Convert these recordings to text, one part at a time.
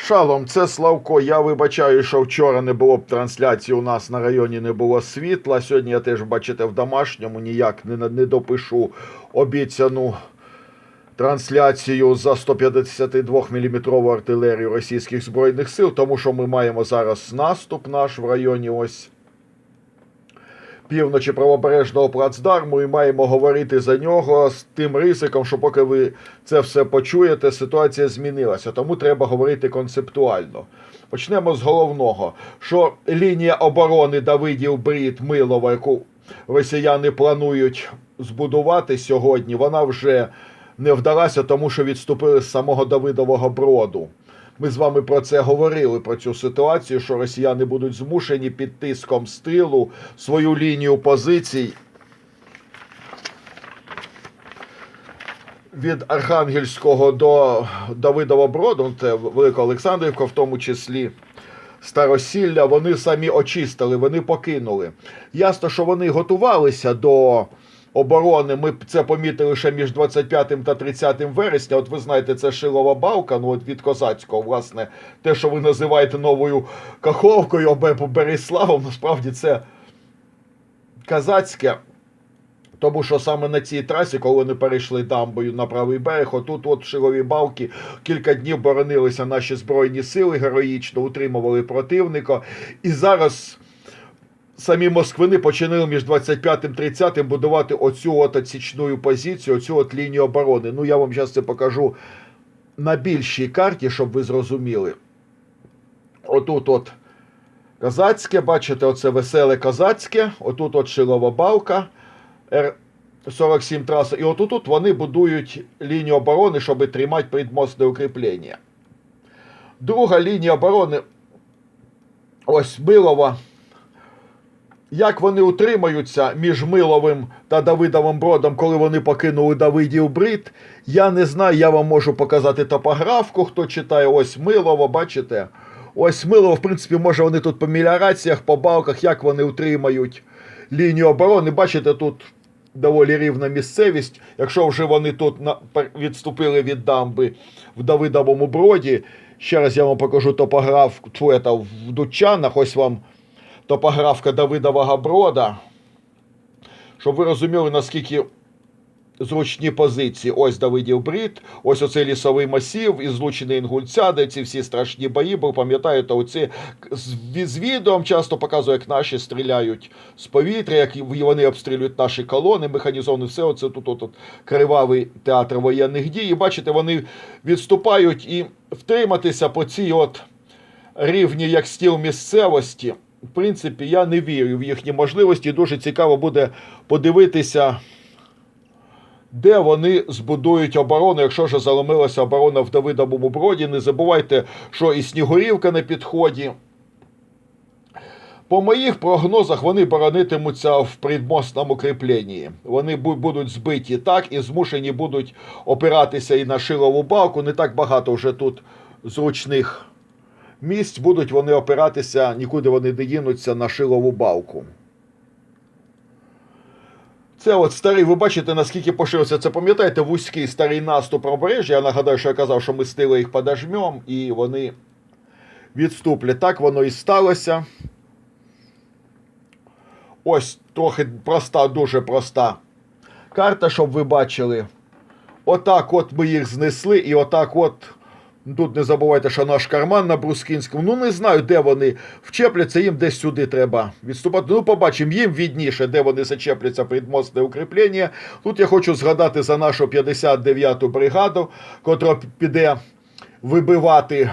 Шалом, це Славко. Я вибачаю, що вчора не було б трансляції. У нас на районі не було світла. Сьогодні я теж, бачите, в домашньому ніяк не, не допишу обіцяну трансляцію за 152 мм артилерію російських збройних сил, тому що ми маємо зараз наступ наш в районі ось півночі правобережного плацдарму і маємо говорити за нього з тим ризиком, що поки ви це все почуєте, ситуація змінилася. Тому треба говорити концептуально. Почнемо з головного, що лінія оборони Давидів Брід Милова, яку росіяни планують збудувати сьогодні, вона вже не вдалася, тому що відступили з самого Давидового броду. Ми з вами про це говорили, про цю ситуацію, що росіяни будуть змушені під тиском з тилу свою лінію позицій від Архангельського до Давидова Броду, ну, це Велика Олександрівка, в тому числі Старосілля, вони самі очистили, вони покинули. Ясно, що вони готувалися до оборони. Ми це помітили ще між 25 та 30 вересня. От ви знаєте, це Шилова балка, ну от від Козацького, власне, те, що ви називаєте новою Каховкою або Береславом, насправді це казацьке. Тому що саме на цій трасі, коли вони перейшли дамбою на правий берег, отут, от в Шиловій Балки, кілька днів боронилися наші збройні сили героїчно, утримували противника. І зараз самі москвини починили між 25 і 30 будувати оцю от отсічну позицію, оцю от лінію оборони. Ну, я вам зараз це покажу на більшій карті, щоб ви зрозуміли. Отут от Казацьке, бачите, оце веселе Казацьке, отут от Шилова Балка. Р-47 траса. І отут -от вони будують лінію оборони, щоб тримати предмостне укріплення. Друга лінія оборони. Ось Милова. Як вони утримаються між Миловим та Давидовим Бродом, коли вони покинули Давидів Брід, я не знаю, я вам можу показати топографку, хто читає. Ось Милово, бачите? Ось Милово, в принципі, може вони тут по меліораціях, по балках, як вони утримають лінію оборони. Бачите, тут доволі рівна місцевість. Якщо вже вони тут відступили від дамби в Давидовому броді, ще раз я вам покажу топограф це, в Дучанах, ось вам топографка Давидового брода. Щоб ви розуміли, наскільки зручні позиції. Ось Давидів Брід, ось оцей лісовий масів із злучини Інгульця, де ці всі страшні бої, бо пам'ятаєте, оці з, відео часто показує, як наші стріляють з повітря, як вони обстрілюють наші колони, механізовані, все оце тут от, кривавий театр воєнних дій. І бачите, вони відступають і втриматися по цій от рівні, як стіл місцевості. В принципі, я не вірю в їхні можливості. Дуже цікаво буде подивитися де вони збудують оборону, якщо вже заломилася оборона в Давидовому броді. Не забувайте, що і Снігурівка на підході. По моїх прогнозах вони боронитимуться в предмостному кріпленні. Вони будуть збиті так і змушені будуть опиратися і на шилову балку. Не так багато вже тут зручних місць. Будуть вони опиратися, нікуди вони не дінуться на шилову балку. Це от старий, ви бачите, наскільки поширився. Це пам'ятаєте, вузький старий наступ пробережжя. Я нагадаю, що я казав, що ми стили їх подожмем, і вони відступлять. Так воно і сталося. Ось трохи проста, дуже проста карта, щоб ви бачили. Отак от ми їх знесли, і отак от. Тут не забувайте, що наш карман на Брускінському. Ну, не знаю, де вони вчепляться, їм десь сюди треба відступати. Ну, побачимо, їм відніше, де вони зачепляться підмостне укріплення. Тут я хочу згадати за нашу 59-ту бригаду, котра піде вибивати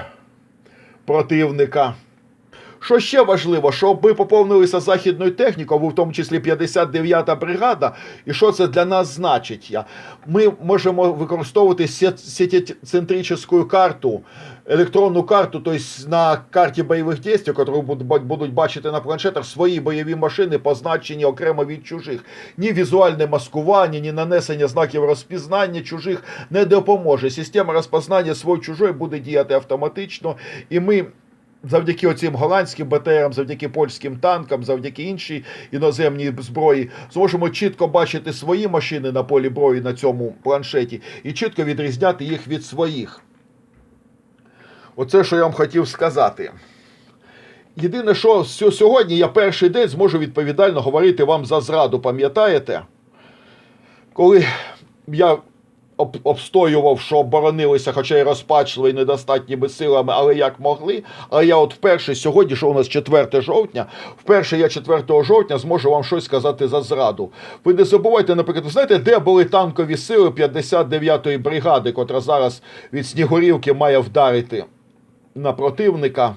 противника. Що ще важливо, щоб ми поповнилися західною технікою, в тому числі 59-та бригада, і що це для нас значить? Ми можемо використовувати сетецентричну карту, електронну карту, тобто на карті бойових дій, яку будуть бачити на планшетах, свої бойові машини, позначені окремо від чужих. Ні візуальне маскування, ні нанесення знаків розпізнання чужих не допоможе. Система розпознання свого чужої буде діяти автоматично, і ми. Завдяки оцим голландським БТРам, завдяки польським танкам, завдяки іншій іноземній зброї, зможемо чітко бачити свої машини на полі бою на цьому планшеті і чітко відрізняти їх від своїх. Оце, що я вам хотів сказати. Єдине, що сьогодні я перший день зможу відповідально говорити вам за зраду, пам'ятаєте? Коли я обстоював, що оборонилися, хоча й розпачливо і недостатніми силами, але як могли. Але я от вперше сьогодні, що у нас 4 жовтня, вперше я 4 жовтня зможу вам щось сказати за зраду. Ви не забувайте, наприклад, знаєте, де були танкові сили 59-ї бригади, котра зараз від Снігурівки має вдарити на противника.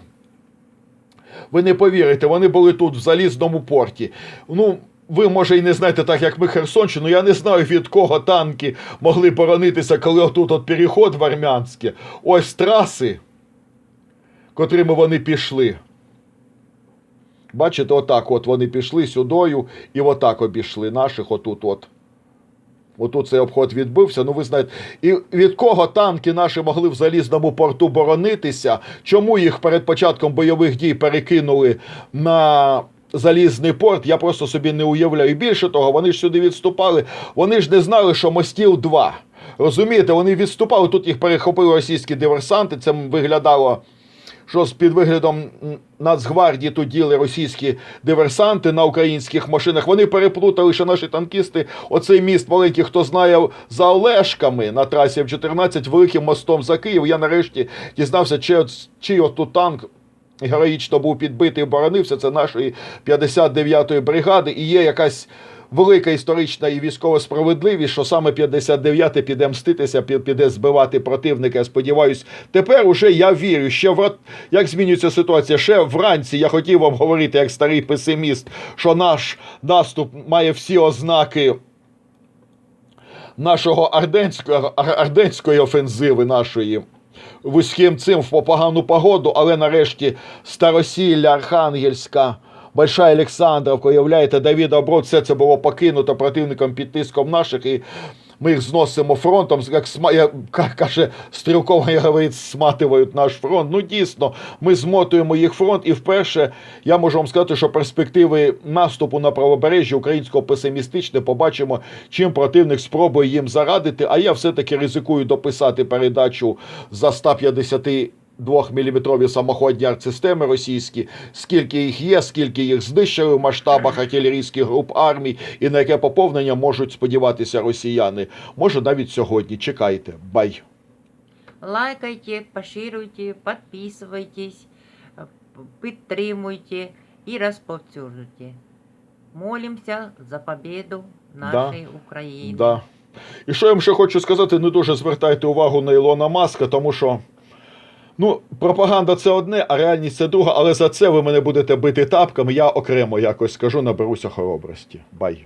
Ви не повірите, вони були тут в залізному порті. Ну, ви, може, і не знаєте, так як ми Херсонщину, я не знаю, від кого танки могли боронитися, коли отут от переход в Армянське. Ось траси, котрими вони пішли. Бачите, отак от вони пішли сюдою і отак обійшли наших отут от. Отут цей обход відбився. Ну, ви знаєте, і від кого танки наші могли в залізному порту боронитися? Чому їх перед початком бойових дій перекинули на залізний порт? Я просто собі не уявляю. І більше того, вони ж сюди відступали. Вони ж не знали, що мостів два. Розумієте, вони відступали. Тут їх перехопили російські диверсанти. Це виглядало що з під виглядом Нацгвардії тут діли російські диверсанти на українських машинах. Вони переплутали, що наші танкісти, оцей міст маленький, хто знає за Олешками на трасі М14, великим мостом за Київ. Я нарешті дізнався, чи, чий от танк. Героїчно був підбитий боронився. Це нашої 59-ї бригади, і є якась велика історична і військова справедливість, що саме 59-й піде мститися, піде збивати противника. Я сподіваюсь, тепер уже я вірю. Ще в як змінюється ситуація. Ще вранці я хотів вам говорити, як старий песиміст, що наш наступ має всі ознаки. Нашого арденської, арденської офензиви нашої вузьким цим в погану погоду, але нарешті Старосілля, Архангельська, Большая Олександровка, уявляєте, Давід Оброд, все це було покинуто противником під тиском наших, і ми їх зносимо фронтом, як сма, ка- каже Стрілкова, я говорить, сматують наш фронт. Ну дійсно, ми змотуємо їх фронт, і вперше я можу вам сказати, що перспективи наступу на правобережжя українського песимістичне. Побачимо, чим противник спробує їм зарадити. А я все-таки ризикую дописати передачу за 150 2-мм самоходні артсистеми російські, скільки їх є, скільки їх знищили в масштабах артилерійських груп армій, і на яке поповнення можуть сподіватися росіяни. Може навіть сьогодні. Чекайте. Бай. Лайкайте, поширюйте, підписуйтесь, підтримуйте і розповсюджуйте. Молимося за победу нашої України. Да. І що я вам ще хочу сказати, не дуже звертайте увагу на Ілона Маска, тому що. Ну, пропаганда це одне, а реальність це друга, але за це ви мене будете бити тапками. Я окремо якось скажу, наберуся хоробрості. Бай.